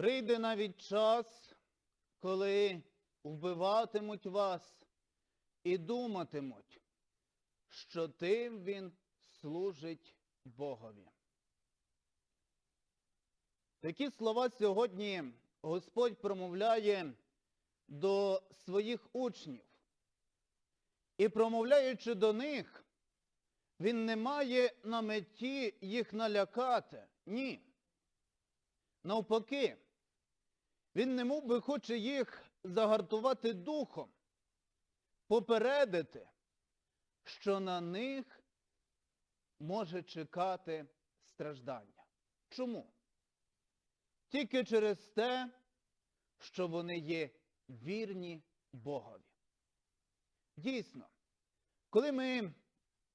Прийде навіть час, коли вбиватимуть вас і думатимуть, що тим він служить Богові. Такі слова сьогодні Господь промовляє до своїх учнів. І промовляючи до них, він не має на меті їх налякати. Ні. Навпаки, він не мов би хоче їх загартувати духом, попередити, що на них може чекати страждання. Чому? Тільки через те, що вони є вірні Богові. Дійсно, коли ми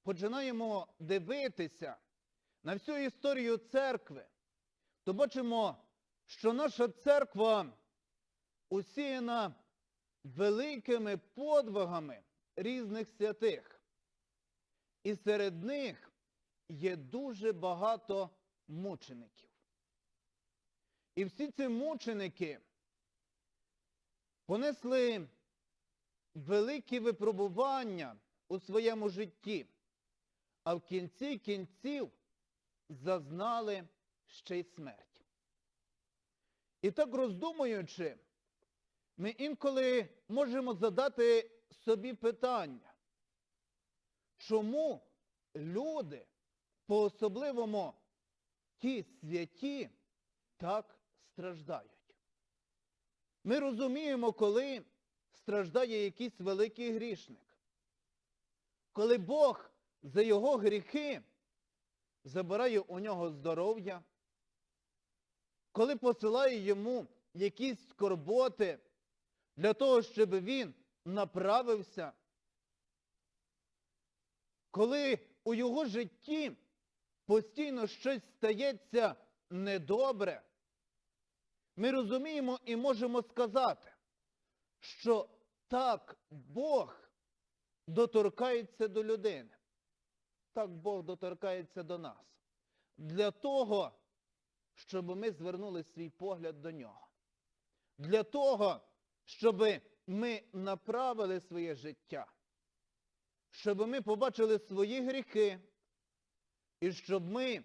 починаємо дивитися на всю історію церкви, то бачимо, що наша церква усіяна великими подвигами різних святих. І серед них є дуже багато мучеників. І всі ці мученики понесли великі випробування у своєму житті, а в кінці кінців зазнали ще й смерть. І так роздумуючи, ми інколи можемо задати собі питання, чому люди, по-особливому ті святі, так страждають? Ми розуміємо, коли страждає якийсь великий грішник, коли Бог за його гріхи забирає у нього здоров'я, коли посилає йому якісь скорботи для того, щоб він направився, коли у його житті постійно щось стається недобре, ми розуміємо і можемо сказати, що так Бог доторкається до людини. Так Бог доторкається до нас. Для того, щоб ми звернули свій погляд до нього. Для того, щоб ми направили своє життя. Щоб ми побачили свої гріхи і щоб ми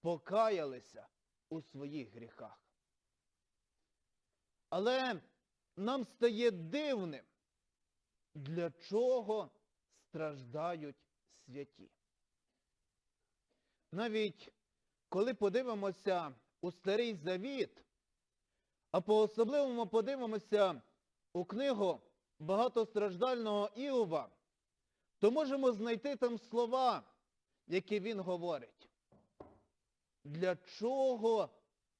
покаялися у своїх гріхах. Але нам стає дивним, для чого страждають святі. Навіть коли подивимося у Старий Завіт, а по-особливому подивимося у книгу багатостраждального Іова, то можемо знайти там слова, які він говорить. Для чого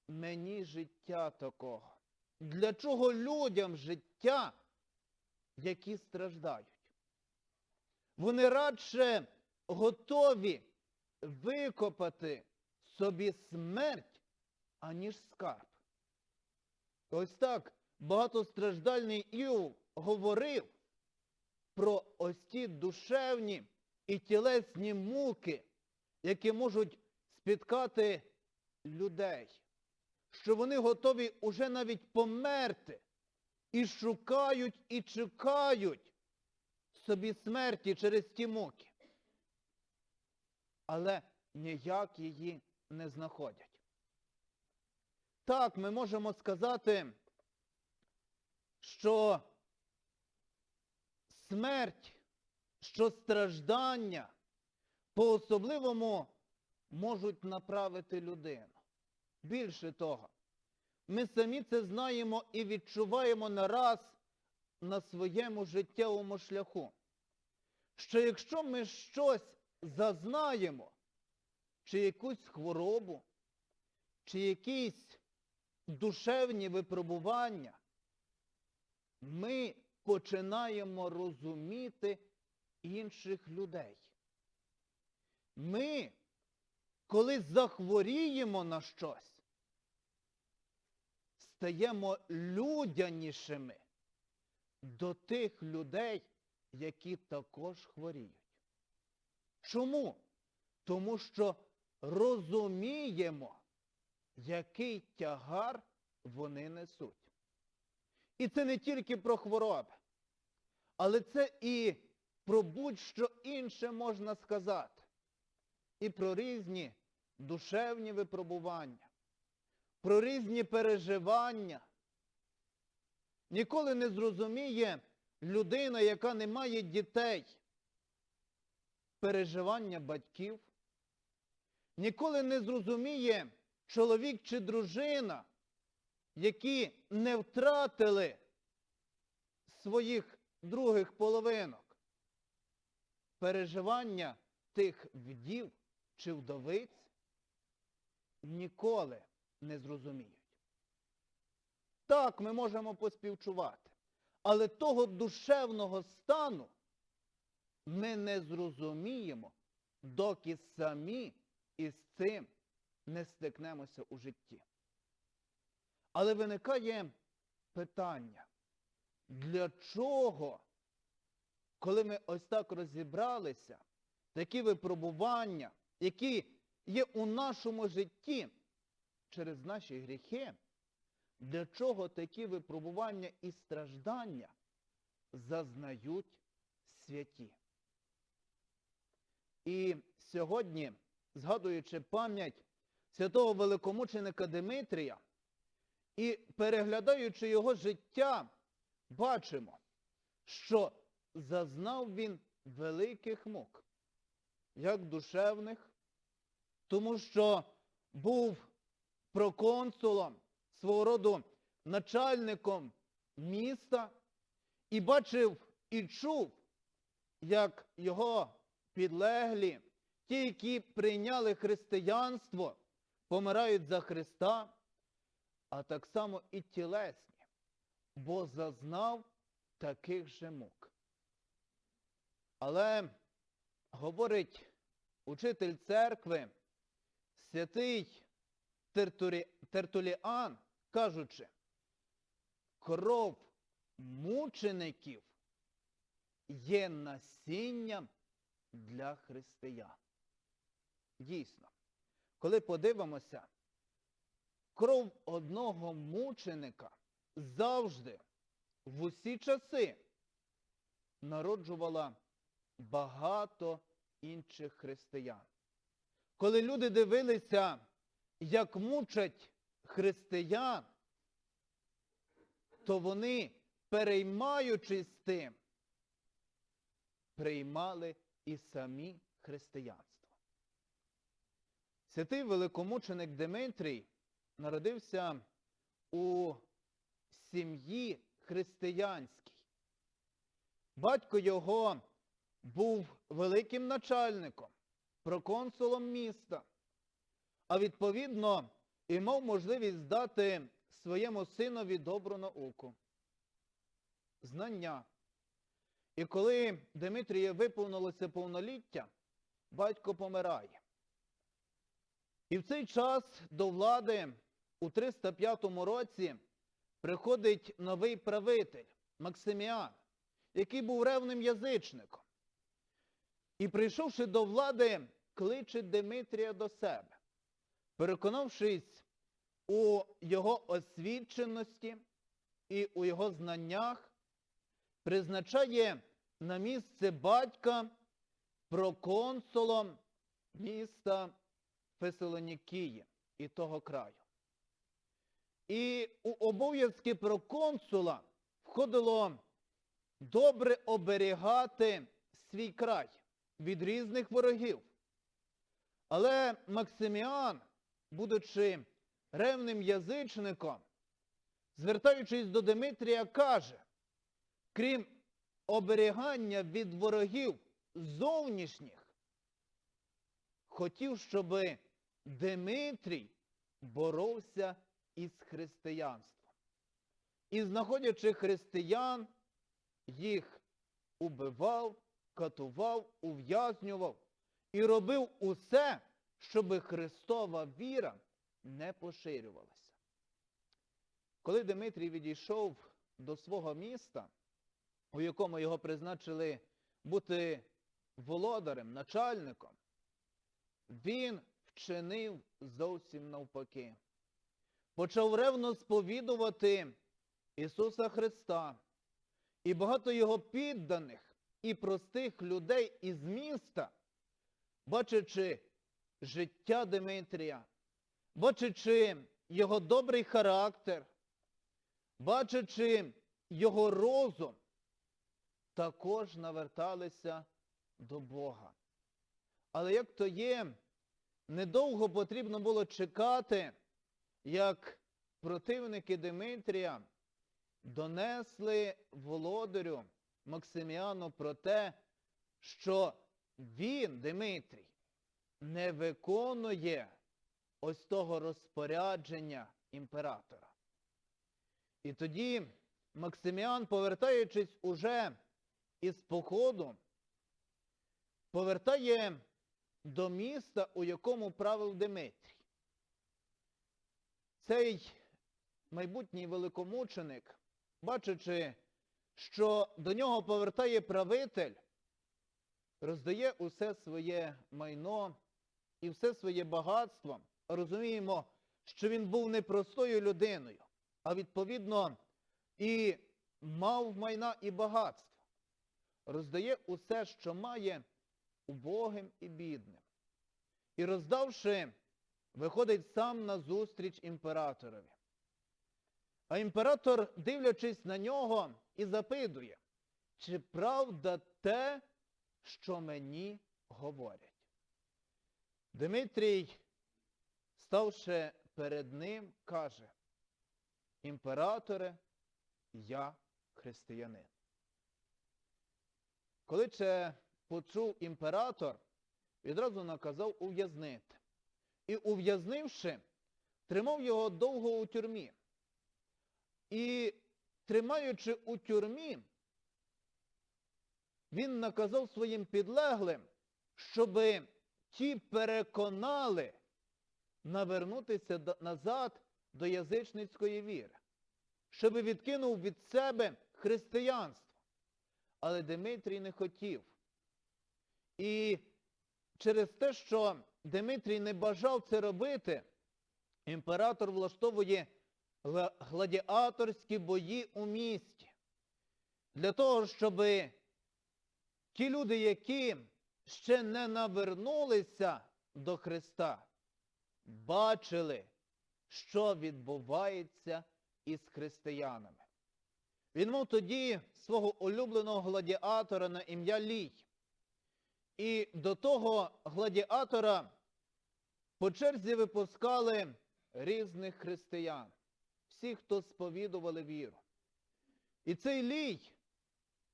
мені життя такого? Для чого людям життя, які страждають? Вони радше готові викопати собі смерть, аніж скарб. Ось так багатостраждальний Іов говорив про ось ті душевні і тілесні муки, які можуть спіткати людей що вони готові уже навіть померти і шукають і чекають собі смерті через ті муки. Але ніяк її не знаходять. Так, ми можемо сказати, що смерть, що страждання по-особливому можуть направити людину. Більше того, ми самі це знаємо і відчуваємо не раз на своєму життєвому шляху. Що якщо ми щось зазнаємо, чи якусь хворобу, чи якісь душевні випробування, ми починаємо розуміти інших людей. Ми, коли захворіємо на щось, стаємо людянішими до тих людей, які також хворіють. Чому? Тому що розуміємо, який тягар вони несуть. І це не тільки про хвороби, але це і про будь-що інше можна сказати. І про різні душевні випробування, про різні переживання. Ніколи не зрозуміє людина, яка не має дітей, переживання батьків. Ніколи не зрозуміє чоловік чи дружина, які не втратили своїх других половинок. Переживання тих вдів чи вдовиць ніколи не зрозуміють. Так, ми можемо поспівчувати, але того душевного стану ми не зрозуміємо, доки самі із цим не стикнемося у житті. Але виникає питання, для чого, коли ми ось так розібралися, такі випробування, які є у нашому житті через наші гріхи, для чого такі випробування і страждання зазнають святі? І сьогодні, згадуючи пам'ять святого великомученика Димитрія. І переглядаючи його життя, бачимо, що зазнав він великих мук, як душевних, тому що був проконсулом, свого роду начальником міста і бачив і чув, як його підлеглі, ті, які прийняли християнство, помирають за Христа, а так само і тілесні, бо зазнав таких же мук. Але говорить учитель церкви, святий Тертурі... Тертуліан, кажучи, кров мучеників є насінням для християн. Дійсно, коли подивимося, кров одного мученика завжди в усі часи народжувала багато інших християн. Коли люди дивилися, як мучать християн, то вони, переймаючись тим, приймали і самі християнство. Святий великомученик Димитрій народився у сім'ї християнській. Батько його був великим начальником, проконсулом міста, а відповідно і мав можливість дати своєму синові добру науку, знання. І коли Димитрія виповнилося повноліття, батько помирає. І в цей час до влади у 305 році приходить новий правитель Максиміан, який був ревним язичником. І прийшовши до влади, кличе Димитрія до себе, переконавшись у його освіченості і у його знаннях, призначає на місце батька проконсулом міста Фесалонікії і того краю. І у обов'язки проконсула входило добре оберігати свій край від різних ворогів. Але Максиміан, будучи ревним язичником, звертаючись до Димитрія, каже, крім оберігання від ворогів зовнішніх, хотів, щоб Димитрій боровся із християнством. І знаходячи християн, їх убивав, катував, ув'язнював і робив усе, щоб Христова віра не поширювалася. Коли Дмитрій відійшов до свого міста, у якому його призначили бути володарем, начальником, він вчинив зовсім навпаки. почав ревно сповідувати Ісуса Христа. І багато його підданих і простих людей із міста, бачачи життя Димитрія, бачачи його добрий характер, бачачи його розум, також наверталися до Бога. Але як то є, недовго потрібно було чекати, як противники Димитрія донесли володарю Максиміану про те, що він, Димитрій, не виконує ось того розпорядження імператора. І тоді Максиміан, повертаючись уже із походу, повертає до міста, у якому правив Димитрій. Цей майбутній великомученик, бачачи, що до нього повертає правитель, роздає усе своє майно і все своє багатство. Розуміємо, що він був не простою людиною, а відповідно і мав майна і багатство. Роздає усе, що має убогим і бідним. І роздавши, виходить сам на зустріч імператорові. А імператор, дивлячись на нього, і запитує, чи правда те, що мені говорять. Дмитрій, ставши перед ним, каже, імператоре, я християнин. Коли це почув імператор, відразу наказав ув'язнити. І ув'язнивши, тримав його довго у тюрмі. І тримаючи у тюрмі, він наказав своїм підлеглим, щоб ті переконали навернутися назад до язичницької віри, щоб відкинув від себе християнство. Але Димитрій не хотів. І через те, що Димитрій не бажав це робити, імператор влаштовує гладіаторські бої у місті. Для того, щоб ті люди, які ще не навернулися до Христа, бачили, що відбувається із християнами. Він мав тоді свого улюбленого гладіатора на ім'я Лій. І до того гладіатора по черзі випускали різних християн, всі, хто сповідували віру. І цей лій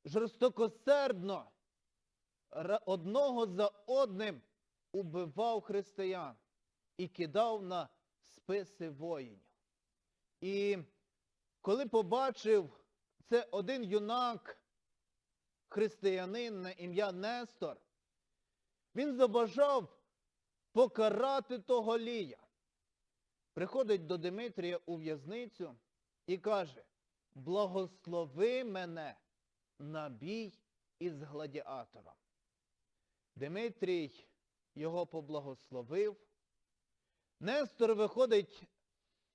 жорстокосердно одного за одним убивав християн і кидав на списи воїнів. І коли побачив це один юнак, християнин на ім'я Нестор, він забажав покарати того лія. Приходить до Димитрія у в'язницю і каже, благослови мене на бій із гладіатором. Димитрій його поблагословив. Нестор виходить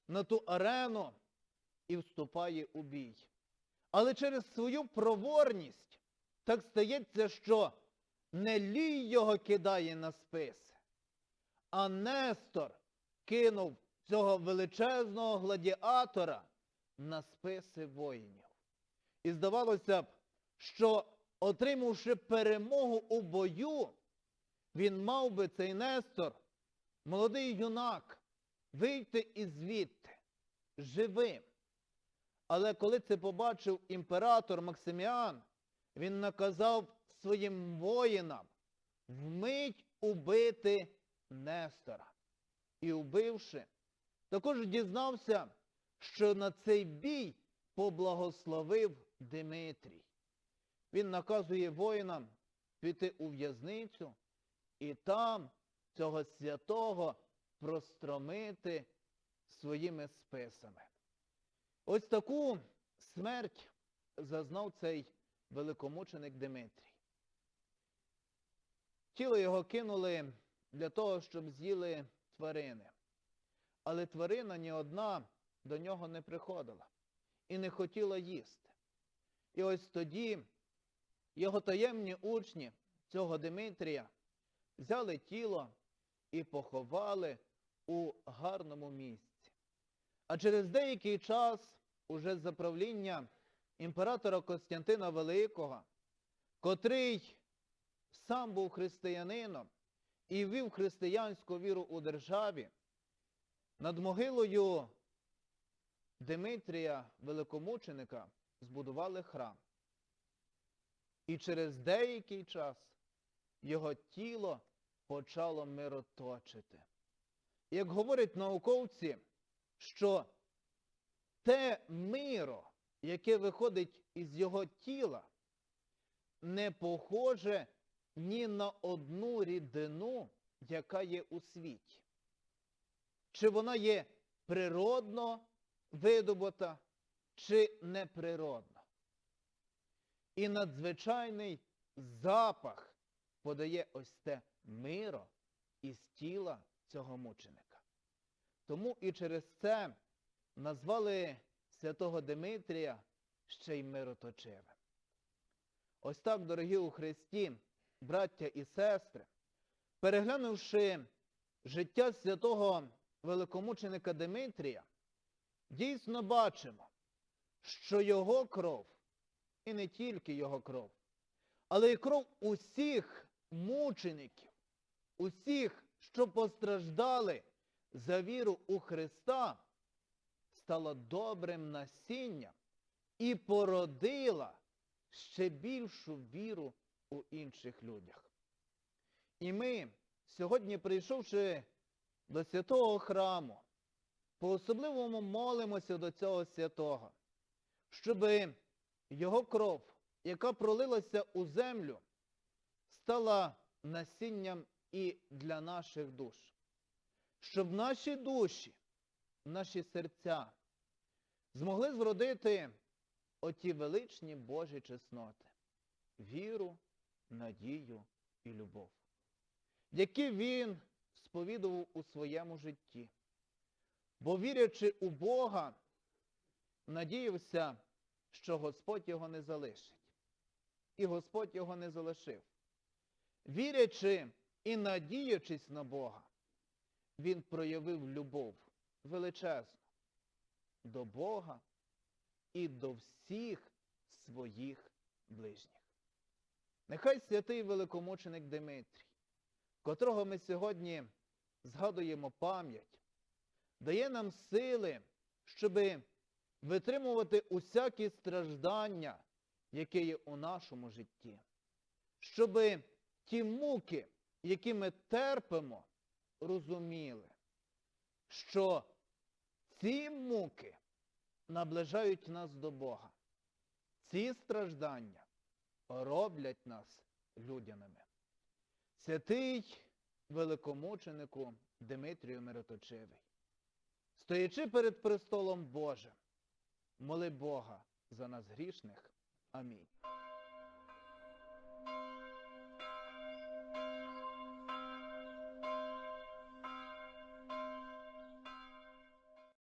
на ту арену і вступає у бій. Але через свою проворність так стається, що не лій його кидає на списи, а Нестор кинув цього величезного гладіатора на списи воїнів. І здавалося б, що отримавши перемогу у бою, він мав би цей Нестор, молодий юнак, вийти із звідти живим. Але коли це побачив імператор Максиміан, він наказав своїм воїнам вмить убити Нестора. І убивши, також дізнався, що на цей бій поблагословив Димитрій. Він наказує воїнам піти у в'язницю і там цього святого простромити своїми списами. Ось таку смерть зазнав цей великомученик Димитрій. Тіло його кинули для того, щоб з'їли тварини. Але тварина ні одна до нього не приходила і не хотіла їсти. І ось тоді його таємні учні цього Димитрія взяли тіло і поховали у гарному місці. А через деякий час, уже за правління імператора Костянтина Великого, котрий сам був християнином і вів християнську віру у державі, над могилою Димитрія Великомученика збудували храм. І через деякий час його тіло почало мироточити. Як говорять науковці, що те миро, яке виходить із його тіла, не похоже ні на одну рідину, яка є у світі. Чи вона є природно видобута, чи неприродно. І надзвичайний запах подає ось те миро із тіла цього мученика. Тому і через це назвали святого Димитрія ще й мироточивим. Ось так, дорогі у Христі, браття і сестри, переглянувши життя святого великомученика Димитрія, дійсно бачимо, що його кров, і не тільки його кров, але й кров усіх мучеників, усіх, що постраждали за віру у Христа, стала добрим насінням і породила ще більшу віру у інших людях. І ми, сьогодні прийшовши до святого храму, по-особливому молимося до цього святого, щоб його кров, яка пролилася у землю, стала насінням і для наших душ. Щоб наші душі, наші серця змогли зродити оті величні Божі чесноти, віру, надію і любов, які він сповідував у своєму житті. Бо вірячи у Бога, надіявся, що Господь його не залишить. І Господь його не залишив. Вірячи і надіючись на Бога, він проявив любов величезну до Бога і до всіх своїх ближніх. Нехай святий великомученик Димитрій, котрого ми сьогодні згадуємо пам'ять, дає нам сили, щоб витримувати усякі страждання, які є у нашому житті, щоб ті муки, які ми терпимо, розуміли, що ці муки наближають нас до Бога. Ці страждання роблять нас людяними. Святий великомученику Димитрію Мироточивий, стоячи перед престолом Божим, моли Бога за нас грішних. Амінь.